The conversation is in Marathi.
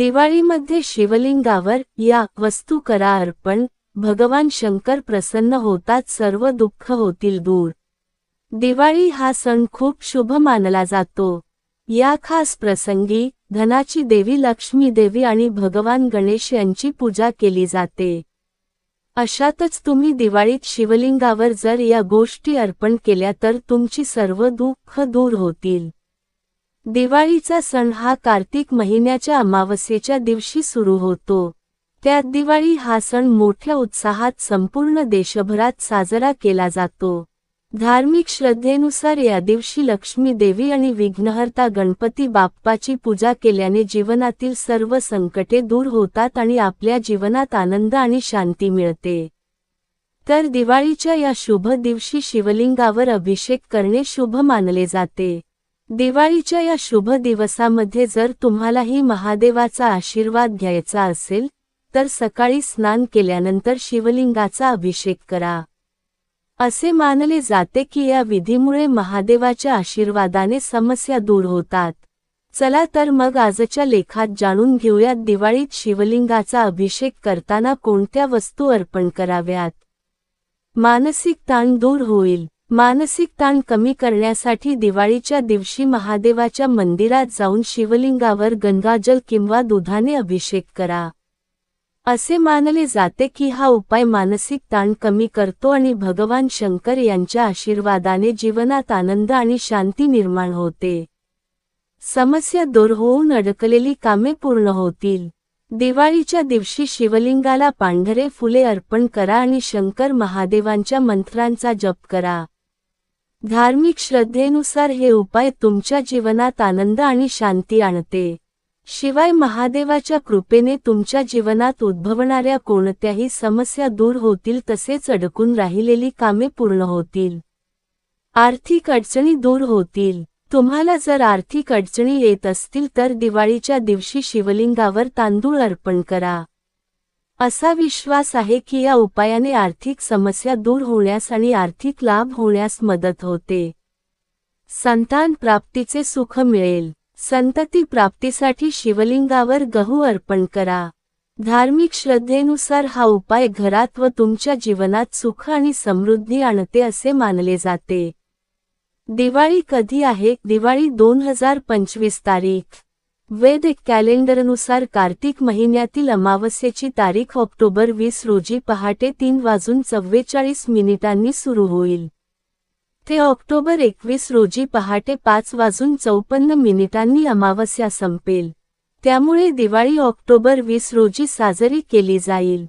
दिवाळीमध्ये शिवलिंगावर या वस्तू करा अर्पण भगवान शंकर प्रसन्न होतात सर्व दुःख होतील दूर. दिवाळी हा सण खूप शुभ मानला जातो. या खास प्रसंगी धनाची देवी लक्ष्मी देवी आणि भगवान गणेश यांची पूजा केली जाते. अशातच तुम्ही दिवाळीत शिवलिंगावर जर या गोष्टी अर्पण केल्या तर तुमची सर्व दुःख दूर होतील. दिवाळीचा सण हा कार्तिक महिन्याच्या अमावस्येच्या दिवशी सुरू होतो. त्यात दिवाळी हा सण मोठ्या उत्साहात संपूर्ण देशभरात साजरा केला जातो. धार्मिक श्रद्धेनुसार या दिवशी लक्ष्मी देवी आणि विघ्नहर्ता गणपती बाप्पाची पूजा केल्याने जीवनातील सर्व संकटे दूर होतात आणि आपल्या जीवनात आनंद आणि शांती मिळते. तर दिवाळीच्या या शुभ दिवशी शिवलिंगावर अभिषेक करणे शुभ मानले जाते. दिवाळीच्या या शुभ दिवसामध्ये जर तुम्हालाही महादेवाचा आशीर्वाद घ्यायचा असेल तर सकाळी स्नान केल्यानंतर शिवलिंगाचा अभिषेक करा. असे मानले जाते की या विधीमुळे महादेवाच्या आशीर्वादाने समस्या दूर होतात. चला तर मग आजच्या लेखात जाणून घेऊयात दिवाळीत शिवलिंगाचा अभिषेक करताना कोणत्या वस्तू अर्पण कराव्यात. मानसिक ताण दूर होईल. मानसिक ताण कमी करण्यासाठी दिवाळीच्या दिवशी महादेवाच्या मंदिरात जाऊन शिवलिंगावर गंगाजल किंवा दुधाने अभिषेक करा. असे मानले जाते की हा उपाय मानसिक ताण कमी करतो आणि भगवान शंकर यांच्या आशीर्वादाने जीवनात आनंद आणि शांती निर्माण होते. समस्या दूर होऊन अडकलेली कामे पूर्ण होतील. दिवाळीच्या दिवशी शिवलिंगाला पांढरे फुले अर्पण करा आणि शंकर महादेवांच्या मंत्रांचा जप करा. धार्मिक श्रद्धेनुसार हे उपाय तुमच्या जीवनात आनंद आणि शांती आणते. शिवाय महादेवाच्या कृपेने तुमच्या जीवनात उद्भवणाऱ्या कोणत्याही समस्या दूर होतील तसेच अडकून राहिलेली कामे पूर्ण होतील. आर्थिक अडचणी दूर होतील. तुम्हाला जर आर्थिक अडचणी येत असतील तर दिवाळीच्या दिवशी शिवलिंगावर तांदूळ अर्पण करा. असा विश्वास आहे की या उपायाने आर्थिक समस्या दूर होण्यास आणि आर्थिक लाभ होण्यास मदत होते. संतान प्राप्तीचे सुख मिळेल. संतती प्राप्तीसाठी शिवलिंगावर गहू अर्पण करा. धार्मिक श्रद्धेनुसार हा उपाय घरात व तुमच्या जीवनात सुख आणि समृद्धी आणते असे मानले जाते. दिवाळी कधी आहे? दिवाळी दोन हजार पंचवीस तारीख. वैदिक कॅलेंडरनुसार कार्तिक महिन्यातील अमावस्येची तारीख ऑक्टोबर वीस रोजी पहाटे तीन वाजून चव्वेचाळीस मिनिटांनी सुरू होईल. ते ऑक्टोबर एकवीस रोजी पहाटे पाच वाजून चौपन्न मिनिटांनी अमावस्या संपेल. त्यामुळे दिवाळी ऑक्टोबर वीस रोजी साजरी केली जाईल.